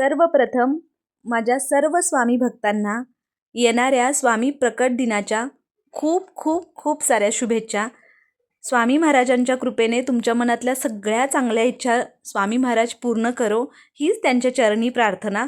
सर्वप्रथम माझ्या सर्व स्वामी भक्तांना येणाऱ्या स्वामी प्रकट दिनाच्या खूप खूप खूप साऱ्या शुभेच्छा. स्वामी महाराजांच्या कृपेने तुमच्या मनातल्या सगळ्या चांगल्या इच्छा स्वामी महाराज पूर्ण करो हीच त्यांच्या चरणी प्रार्थना.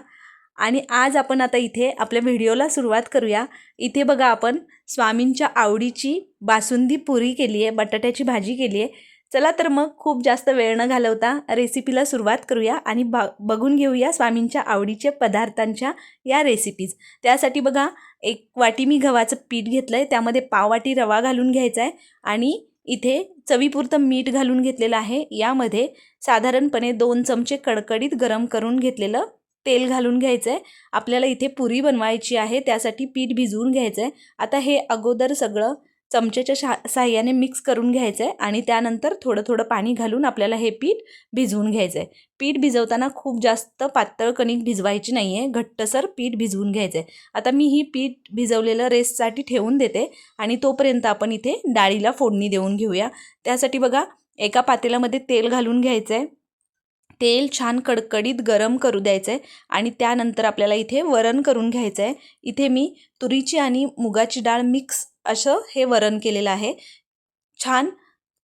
आणि आज आपण आता इथे आपल्या व्हिडिओला सुरुवात करूया. इथे बघा आपण स्वामींच्या आवडीची बासुंदी पुरी केली आहे बटाट्याची भाजी केली आहे चला तर मग खूप जास्त वेळ न घालवता रेसिपीला सुरुवात करूया आणि बा बघून घेऊया स्वामींच्या आवडीचे पदार्थांच्या या रेसिपीज त्यासाठी बघा एक वाटी मी गव्हाचं पीठ घेतलं आहे त्यामध्ये पाववाटी रवा घालून घ्यायचा आहे आणि इथे चवीपुरतं मीठ घालून घेतलेलं आहे. यामध्ये साधारणपणे दोन चमचे कडकडीत गरम करून घेतलेलं तेल घालून घ्यायचं आहे आपल्याला इथे पुरी बनवायची आहे त्यासाठी पीठ भिजवून घ्यायचं आहे आता हे अगोदर सगळं चमच्याच्या शा साह्याने मिक्स करून घ्यायचं आहे आणि त्यानंतर थोडं थोडं पाणी घालून आपल्याला हे पीठ भिजवून घ्यायचं आहे पीठ भिजवताना खूप जास्त पातळ कणिक भिजवायची नाही आहे घट्टसर पीठ भिजवून घ्यायचं आहे आता मी ही पीठ भिजवलेलं रेस्टसाठी ठेवून देते आणि तोपर्यंत आपण इथे डाळीला फोडणी देऊन घेऊया. त्यासाठी बघा एका पातेल्यामध्ये तेल घालून घ्यायचं आहे तेल छान कडकडीत गरम करू द्यायचं आहे आणि त्यानंतर आपल्याला इथे वरण करून घ्यायचं आहे इथे मी तुरीची आणि मुगाची डाळ मिक्स असं हे वरण केलेलं आहे. छान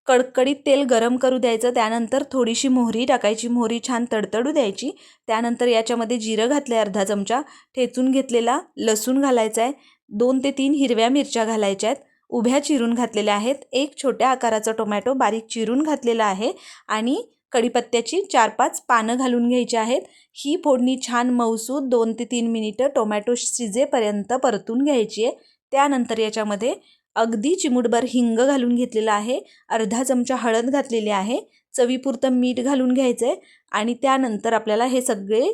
कडकडीत तेल गरम करू द्यायचं त्यानंतर थोडीशी मोहरी टाकायची मोहरी छान तडतडू द्यायची. त्यानंतर याच्यामध्ये जिरं घातलं आहे अर्धा चमचा ठेचून घेतलेला लसूण घालायचा आहे. दोन ते तीन हिरव्या मिरच्या घालायच्या आहेत. उभ्या चिरून घातलेल्या आहेत. एक छोट्या आकाराचा टोमॅटो बारीक चिरून घातलेला आहे आणि कढीपत्त्याची चार पाच पानं घालून घ्यायची आहेत. ही फोडणी छान मऊसूद दोन ते तीन मिनिटं टोमॅटो शिजेपर्यंत परतून घ्यायची आहे. त्यानंतर याच्यामध्ये अगदी चिमूटभर हिंग घालून घेतलेलं आहे अर्धा चमचा हळद घातलेली आहे चवीपुरतं मीठ घालून घ्यायचं आहे आणि त्यानंतर आपल्याला हे सगळे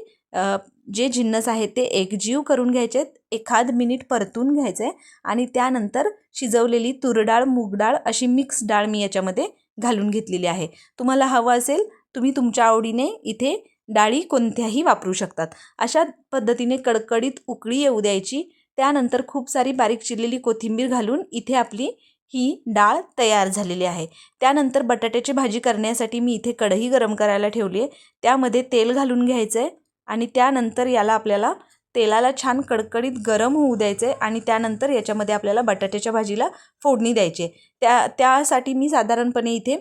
जे जिन्नस आहेत ते एकजीव करून घ्यायचे आहेत एखाद मिनिट परतून घ्यायचं आहे आणि त्यानंतर शिजवलेली तुरडाळ मूगडाळ अशी मिक्स डाळ मी याच्यामध्ये घालून घेतलेली आहे. तुम्हाला हवं असेल तुम्ही तुमच्या आवडीने इथे डाळी कोणत्याही वापरू शकतात. अशा पद्धतीने कडकडीत उकळी येऊ द्यायची त्यानंतर खूप सारी बारीक चिरलेली कोथिंबीर घालून इथे आपली ही डाळ तयार झालेली आहे. त्यानंतर बटाट्याची भाजी करण्यासाठी मी इथे कढई गरम करायला ठेवली आहे. त्यामध्ये तेल घालून घ्यायचं आहे आणि त्यानंतर याला आपल्याला तेलाला छान कडकडीत गरम होऊ द्यायचं आहे आणि त्यानंतर याच्यामध्ये आपल्याला बटाट्याच्या भाजीला फोडणी द्यायची आहे. त्या त्यासाठी मी साधारणपणे इथे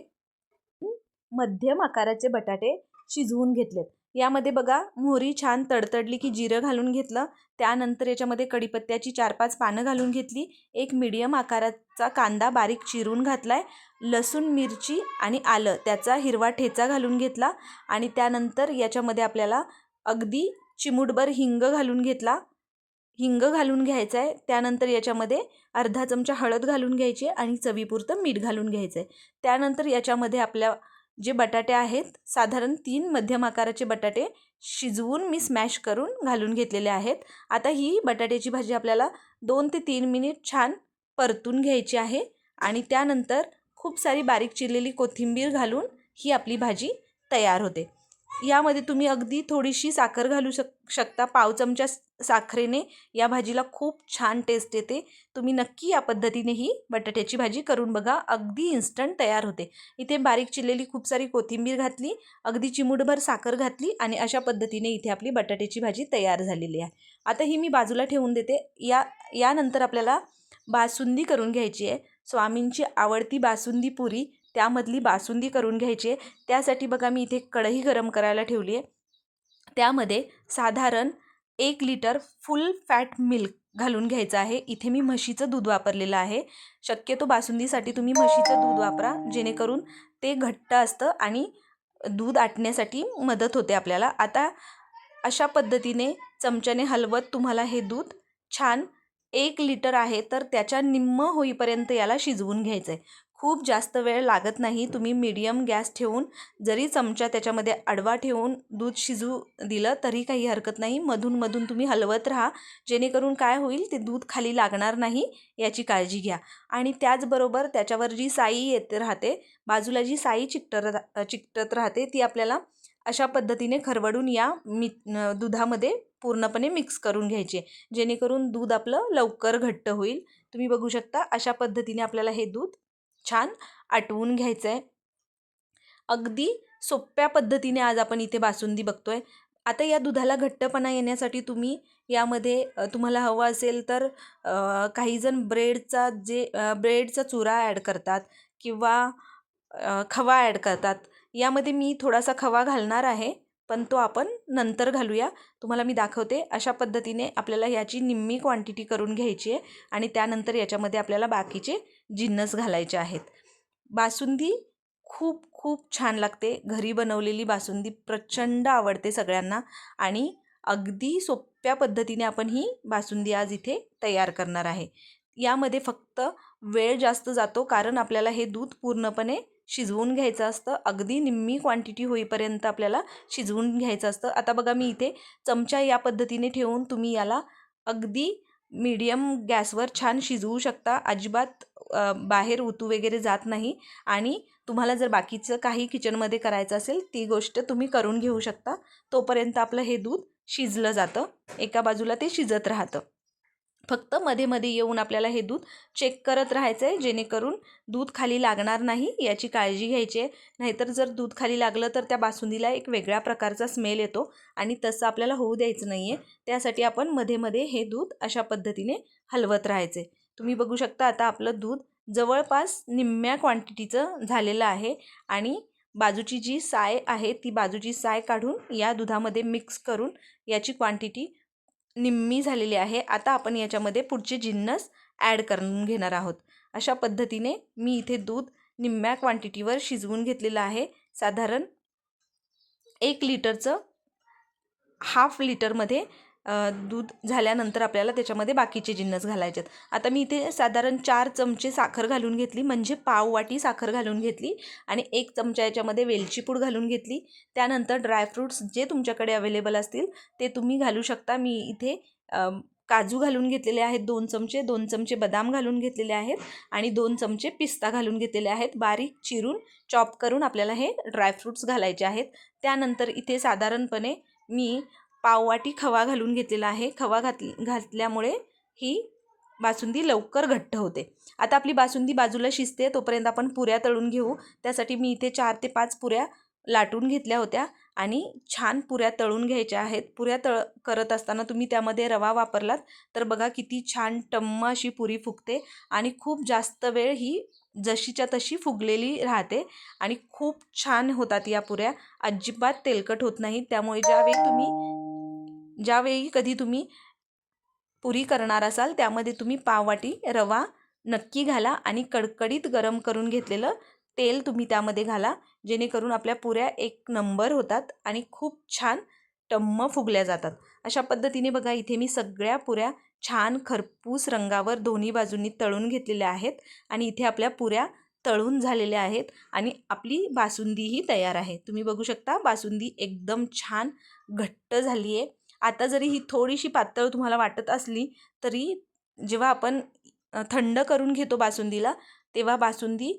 मध्यम आकाराचे बटाटे शिजवून घेतलेत. यामध्ये बघा मोहरी छान तडतडली की जिरं घालून घेतलं. त्यानंतर याच्यामध्ये कढीपत्त्याची चार पाच पानं घालून घेतली. एक मिडियम आकाराचा कांदा बारीक चिरून घातला आहे लसूण मिरची आणि आलं त्याचा हिरवा ठेचा घालून घेतला. आणि त्यानंतर याच्यामध्ये आपल्याला अगदी चिमूटभर हिंग घालून घेतला. हिंग घालून घ्यायचं आहे त्यानंतर याच्यामध्ये अर्धा चमचा हळद घालून घ्यायची आणि चवीपुरतं मीठ घालून घ्यायचं आहे त्यानंतर याच्यामध्ये आपल्या जे बटाटे आहेत साधारण तीन मध्यम आकाराचे बटाटे शिजवून मी स्मॅश करून घालून घेतलेले आहेत. आता ही बटाट्याची भाजी आपल्याला दोन ते तीन मिनिट छान परतून घ्यायची आहे आणि त्यानंतर खूप सारी बारीक चिरलेली कोथिंबीर घालून ही आपली भाजी तयार होते. यामध्ये तुम्ही अगदी थोडीशी साखर घालू शक शकता. पाव चमचा साखरेने या भाजीला खूप छान टेस्ट येते. तुम्ही नक्की या पद्धतीने ही बटाट्याची भाजी करून बघा. अगदी इन्स्टंट तयार होते. इथे बारीक चिरलेली खूप सारी कोथिंबीर घातली अगदी चिमूटभर साखर घातली आणि अशा पद्धतीने इथे आपली बटाट्याची भाजी तयार झालेली आहे. आता ही मी बाजूला ठेवून देते. या यानंतर आपल्याला बासुंदी करून घ्यायची आहे. स्वामींची आवडती बासुंदी पुरी त्यामधली बासुंदी करून घ्यायची आहे. त्यासाठी बघा मी इथे कढई गरम करायला ठेवली आहे. त्यामध्ये साधारण एक लिटर फुल फॅट मिल्क घालून घ्यायचं आहे. इथे मी म्हशीचं दूध वापरलेलं आहे. शक्यतो बासुंदीसाठी तुम्ही म्हशीचं दूध वापरा जेणेकरून ते घट्ट असतं आणि दूध आटण्यासाठी मदत होते आपल्याला. आता अशा पद्धतीने चमच्याने हलवत तुम्हाला हे दूध छान एक लिटर आहे तर त्याच्या निम्म होईपर्यंत याला शिजवून घ्यायचं आहे खूप जास्त वेळ लागत नाही. तुम्ही मीडियम गॅस ठेवून जरी चमचा त्याच्यामध्ये आडवा ठेवून दूध शिजू दिलं तरी काही हरकत नाही. मधून मधून तुम्ही हलवत राहा. जेणेकरून काय होईल ते दूध खाली लागणार नाही याची काळजी घ्या. आणि त्याचबरोबर त्याच्यावर जी साई येत राहते बाजूला जी साई चिकटत चिकटत राहते ती आपल्याला अशा पद्धतीने खरवडून या मी दुधामध्ये पूर्णपणे मिक्स करून घ्यायचे जेणेकरून दूध आपलं लवकर घट्ट होईल. तुम्ही बघू शकता अशा पद्धतीने आपल्याला हे दूध छान आटवून घ्यायचं आहे अगदी सोप्या पद्धतीने आज आपण इथे बासुंदी बघतोय. आता या दुधाला घट्टपणा येण्यासाठी तुम्ही यामध्ये तुम्हाला हवं असेल तर काहीजण ब्रेडचा जे ब्रेडचा चुरा ॲड करतात किंवा खवा ॲड करतात. यामध्ये मी थोडासा खवा घालणार आहे. पण तो आपण नंतर घालूया. तुम्हाला मी दाखवते अशा पद्धतीने आपल्याला याची निम्मी क्वांटिटी करून घ्यायची आहे आणि त्यानंतर याच्यामध्ये आपल्याला बाकीचे जिन्नस घालायचे आहेत. बासुंदी खूप खूप छान लागते. घरी बनवलेली बासुंदी प्रचंड आवडते सगळ्यांना आणि अगदी सोप्या पद्धतीने आपण ही बासुंदी आज इथे तयार करणार आहे. यामध्ये फक्त वेळ जास्त जातो कारण आपल्याला हे दूध पूर्णपणे शिजवून घ्यायचं असतं. अगदी निम्मी क्वांटिटी होईपर्यंत आपल्याला शिजवून घ्यायचं असतं. आता बघा मी इथे चमचा या पद्धतीने ठेवून तुम्ही याला अगदी मीडियम गॅसवर छान शिजवू शकता. अजिबात बाहेर उतू वगैरे जात नाही. आणि तुम्हाला जर बाकीचं काही किचनमध्ये करायचं असेल ती गोष्ट तुम्ही करून घेऊ शकता. तोपर्यंत आपलं हे दूध शिजलं जातं. एका बाजूला ते शिजत राहतं. फक्त मध्ये मध्ये येऊन आपल्याला हे दूध चेक करत राहायचं आहे जेणेकरून दूध खाली लागणार नाही याची काळजी घ्यायची आहे. नाहीतर जर दूध खाली लागलं तर त्या बासुंदीला एक वेगळ्या प्रकारचा स्मेल येतो आणि तसं आपल्याला होऊ द्यायचं नाही आहे त्यासाठी आपण मध्ये मध्ये हे दूध अशा पद्धतीने हलवत राहायचे. तुम्ही बघू शकता आता आपलं दूध जवळपास निम्म्या क्वांटिटीचं झालेलं आहे आणि बाजूची जी साय आहे ती बाजूची साय काढून या दुधामध्ये मिक्स करून याची क्वांटिटी निम्मी झालेली आहे. आता आपण याच्यामध्ये पुढचे जिन्नस ॲड करून घेणार आहोत. अशा पद्धतीने मी इथे दूध निम्म्या क्वांटिटीवर शिजवून घेतलेलं आहे. साधारण एक लिटरचं हाफ लिटरमध्ये दूध झाल्यानंतर आपल्याला त्याच्यामध्ये बाकीचे जिन्नस घालायचे आहेत. आता मी इथे साधारण चार चमचे साखर घालून घेतली म्हणजे पाव वाटी साखर घालून घेतली आणि एक चमचा याच्यामध्ये वेलची पूड घालून घेतली. त्यानंतर ड्रायफ्रूट्स जे तुमच्याकडे अवेलेबल असतील ते तुम्ही घालू शकता. मी इथे काजू घालून घेतलेले आहेत दोन चमचे दोन चमचे बदाम घालून घेतलेले आहेत आणि दोन चमचे पिस्ता घालून घेतलेले आहेत. बारीक चिरून चॉप करून आपल्याला हे ड्रायफ्रूट्स घालायचे आहेत. त्यानंतर इथे साधारणपणे मी पाववाटी खवा घालून घेतलेला आहे. खवा घात घातल्यामुळे ही बासुंदी लवकर घट्ट होते. आता आपली बासुंदी बाजूला शिजते तोपर्यंत आपण पुऱ्या तळून घेऊ. त्यासाठी मी इथे चार ते पाच पुऱ्या लाटून घेतल्या होत्या आणि छान पुऱ्या तळून घ्यायच्या आहेत. पुऱ्या तळ करत असताना तुम्ही त्यामध्ये रवा वापरलात तर बघा किती छान टम्म अशी पुरी फुगते आणि खूप जास्त वेळ ही जशीच्या तशी फुगलेली राहते आणि खूप छान होतात या पुऱ्या. अजिबात तेलकट होत नाहीत त्यामुळे ज्यावेळी तुम्ही ज्यावेळी कधी तुम्ही पुरी करणार असाल त्यामध्ये तुम्ही पाववाटी रवा नक्की घाला आणि कडकडीत गरम करून घेतलेलं तेल तुम्ही त्यामध्ये घाला जेणेकरून आपल्या पुऱ्या एक नंबर होतात आणि खूप छान टम्म फुगल्या जातात. अशा पद्धतीने बघा इथे मी सगळ्या पुऱ्या छान खरपूस रंगावर दोन्ही बाजूंनी तळून घेतलेल्या आहेत आणि इथे आपल्या पुऱ्या तळून झालेल्या आहेत आणि आपली बासुंदीही तयार आहे. तुम्ही बघू शकता बासुंदी एकदम छान घट्ट झाली आहे आता जरी ही थोडीशी पातळ तुम्हाला वाटत असली तरी जेव्हा आपण थंड करून घेतो बासुंदीला तेव्हा बासुंदी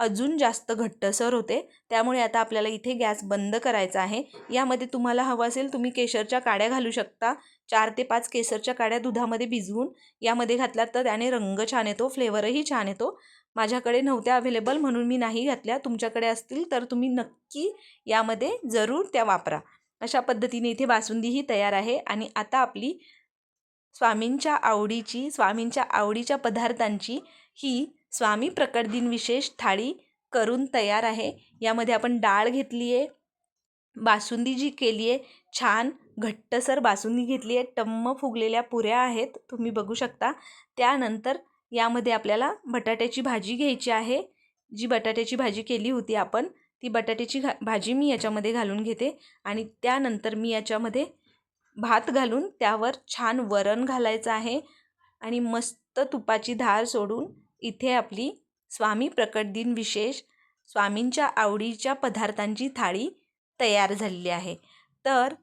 अजून जास्त घट्टसर होते. त्यामुळे आता आपल्याला इथे गॅस बंद करायचा आहे. यामध्ये तुम्हाला हवं असेल तुम्ही केशरच्या काड्या घालू शकता. चार ते पाच केसरच्या काड्या दुधामध्ये भिजवून यामध्ये घातल्यात तर त्याने रंग छान येतो फ्लेवरही छान येतो. माझ्याकडे नव्हत्या अवेलेबल म्हणून मी नाही घातल्या. तुमच्याकडे असतील तर तुम्ही नक्की यामध्ये जरूर त्या वापरा. अशा पद्धतीने इथे बासुंदीही तयार आहे आणि आता आपली स्वामींच्या आवडीची स्वामींच्या आवडीच्या पदार्थांची ही स्वामी प्रकट दिन विशेष थाळी करून तयार आहे. यामध्ये आपण डाळ घेतली आहे बासुंदी जी केली आहे छान घट्टसर बासुंदी घेतली आहे टम्म फुगलेल्या पुऱ्या आहेत तुम्ही बघू शकता. त्यानंतर यामध्ये आपल्याला बटाट्याची भाजी घ्यायची आहे. जी बटाट्याची भाजी केली होती आपण ती बटाट्याची घा भाजी मी याच्यामध्ये घालून घेते आणि त्यानंतर मी याच्यामध्ये भात घालून त्यावर छान वरण घालायचं आहे आणि मस्त तुपाची धार सोडून इथे आपली स्वामी प्रकट दिन विशेष स्वामींच्या आवडीच्या पदार्थांची थाळी तयार झालेली आहे. तर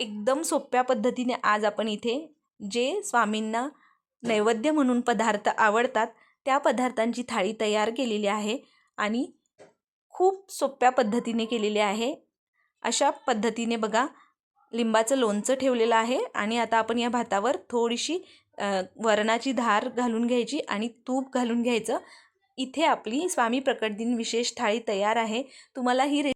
एकदम सोप्या पद्धतीने आज आपण इथे जे स्वामींना नैवेद्य म्हणून पदार्थ आवडतात त्या पदार्थांची थाळी तयार केलेली आहे आणि खूप सोप्या पद्धतीने केलेली आहे. अशा पद्धतीने बघा लिंबाचं लोणचं ठेवलेलं आहे आणि आता आपण या भातावर थोडीशी वरणाची धार घालून घ्यायची आणि तूप घालून घ्यायचं. इथे आपली स्वामी प्रकट दिन विशेष थाळी तयार आहे. तुम्हाला ही रे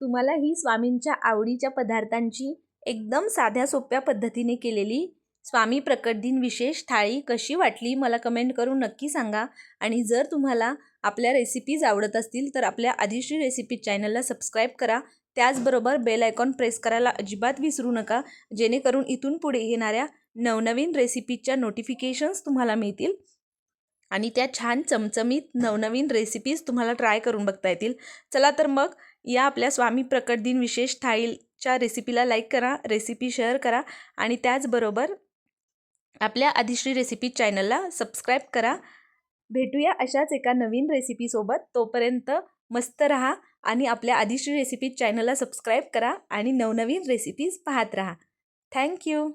तुम्हाला ही स्वामींच्या आवडीच्या पदार्थांची एकदम साध्या सोप्या पद्धतीने केलेली स्वामी प्रकट दिन विशेष थाळी कशी वाटली मला कमेंट करून नक्की सांगा. आणि जर तुम्हाला आपल्या रेसिपीज आवडत असतील तर आपल्या आदिश्री रेसिपी चॅनलला सबस्क्राईब करा. त्याचबरोबर बेल आयकॉन प्रेस करायला अजिबात विसरू नका. जेणेकरून इथून पुढे येणाऱ्या नवनवीन रेसिपीजच्या नोटिफिकेशन्स तुम्हाला मिळतील. आणि त्या छान चमचमीत नवनवीन रेसिपीज तुम्हाला ट्राय करून बघता येतील. चला तर मग या आपल्या स्वामी प्रकट दिन विशेष थाळीच्या रेसिपीला लाईक करा रेसिपी शेअर करा आणि त्याचबरोबर आपल्या आदिश्री रेसिपी चॅनलला सबस्क्राईब करा. भेटूया अशाच एका नवीन रेसिपीसोबत तोपर्यंत मस्त रहा आणि आपल्या आदिश्री रेसिपीज चॅनलला सबस्क्राईब करा आणि नवनवीन रेसिपीज पाहत राहा. थँक्यू